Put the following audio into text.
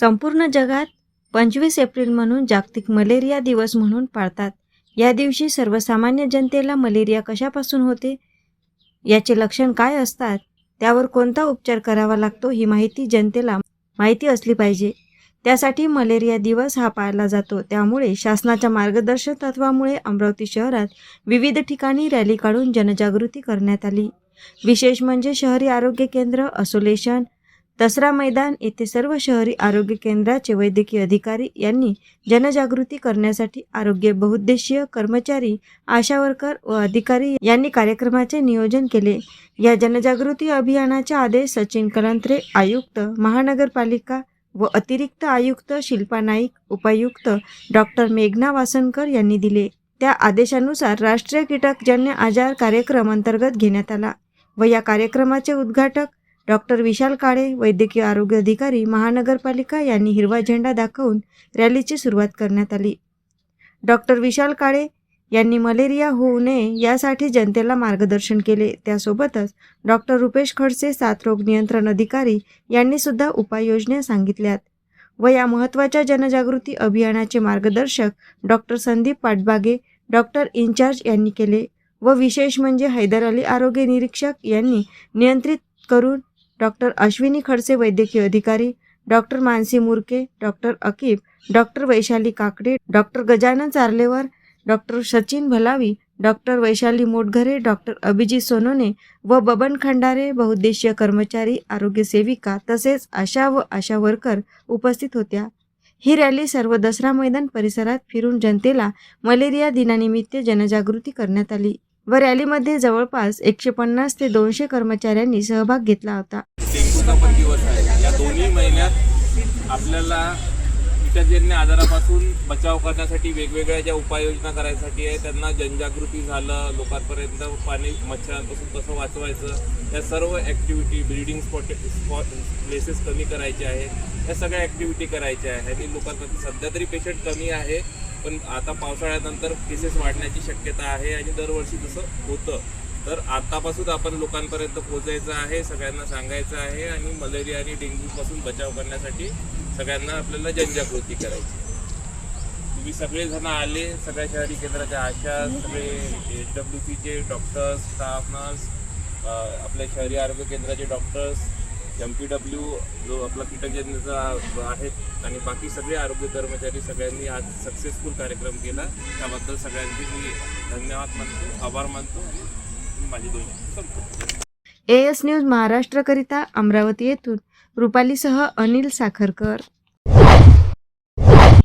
संपूर्ण जगात पंचवीस एप्रिल म्हणून जागतिक मलेरिया दिवस म्हणून पाळतात. या दिवशी सर्वसामान्य जनतेला मलेरिया कशापासून होते? याचे लक्षण काय असतात? त्यावर कोणता उपचार करावा लागतो? ही माहिती जनतेला माहिती असली पाहिजे. त्यासाठी मलेरिया दिवस हा पाळला जातो. त्यामुळे शासनाच्या मार्गदर्शक तत्वामुळे अमरावती शहरात विविध ठिकाणी रॅली काढून जनजागृती करण्यात आली. विशेष म्हणजे शहरी आरोग्य केंद्र असोलेशन दसरा मैदान येथे सर्व शहरी आरोग्य केंद्राचे वैद्यकीय अधिकारी यांनी जनजागृती करण्यासाठी आरोग्य बहुउद्देशीय कर्मचारी आशा वर्कर व अधिकारी यांनी कार्यक्रमाचे नियोजन केले. या जनजागृती अभियानाचे आदेश सचिन कलंत्रे आयुक्त महानगरपालिका व अतिरिक्त आयुक्त शिल्पा नाईक उपायुक्त डॉक्टर मेघना वासनकर यांनी दिले. त्या आदेशानुसार राष्ट्रीय कीटकजन्य आजार कार्यक्रम अंतर्गत घेण्यात आला व या कार्यक्रमाचे उद्घाटक डॉक्टर विशाल काळे वैद्यकीय आरोग्य अधिकारी महानगरपालिका यांनी हिरवा झेंडा दाखवून रॅलीची सुरुवात करण्यात आली. डॉक्टर विशाल काळे यांनी मलेरिया होऊ नये यासाठी जनतेला मार्गदर्शन केले. त्यासोबतच डॉक्टर रुपेश खडसे साथरोग नियंत्रण अधिकारी यांनी सुद्धा उपाययोजना सांगितल्यात व या महत्त्वाच्या जनजागृती अभियानाचे मार्गदर्शक doctor Sandeep Patbage doctor incharge यांनी केले व विशेष म्हणजे हैदर अली आरोग्य निरीक्षक यांनी नियंत्रित करून डॉक्टर अश्विनी खडसे वैद्यकीय अधिकारी doctor Mansi Murke doctor Akib doctor Vaishali Kakde doctor Gajanan Charlewar doctor Sachin Bhalavi doctor Vaishali Motghare doctor Abhijit Sonone व बबन खंडारे बहुउद्देशीय कर्मचारी आरोग्य सेविका तसेच आशा व आशा वर्कर उपस्थित होत्या. ही रॅली सर्व दसरा मैदान परिसरात फिरून जनतेला मलेरिया दिनानिमित्त जनजागृती करण्यात आली. व रॅलीमध्ये जवळपास एकशे पन्नास ते दोनशे कर्मचाऱ्यांनी सहभाग घेतला होता. पण दिवस आहे. या दोन्ही महिन्यात आपल्याला कीटकजन्य आजारापासून बचाव करण्यासाठी वेगवेगळ्या ज्या उपाययोजना करायसाठी आहे त्यांना जनजागृती झालं लोकांपर्यंत पाणी मच्छरांपासून कसं वाचवायचं या सर्व activity breeding spot spot places कमी करायचे आहेत. या सगळ्या ॲक्टिव्हिटी करायच्या आहे आणि लोकांमध्ये सध्या तरी पेशंट कमी आहे. पण आता पावसाळ्यानंतर केसेस वाढण्याची शक्यता आहे आणि दरवर्षी तसं होतं. तर आतापासून आपण लोकांपर्यंत पोहोचायचं आहे सगळ्यांना सांगायचं आहे आणि मलेरिया आणि डेंग्यूपासून बचाव करण्यासाठी सगळ्यांना आपल्याला जनजागृती करायची. तुम्ही सगळेजण आले सगळ्या शहरी केंद्राच्या आशा सगळे एच डब्ल्यू सीचे डॉक्टर्स स्टाफ नर्स आपल्या शहरी आरोग्य केंद्राचे डॉक्टर्स एम पी डब्ल्यू जो आपला कीटकजन्यचा आहे आणि बाकी सगळे आरोग्य कर्मचारी सगळ्यांनी आज सक्सेसफुल कार्यक्रम केला. त्याबद्दल सगळ्यांचे मी धन्यवाद मानतो आभार मानतो माझी दोन संपतो ए एस न्यूज महाराष्ट्रकरिता अमरावती येथून. रुपालीसह अनिल साखरकर.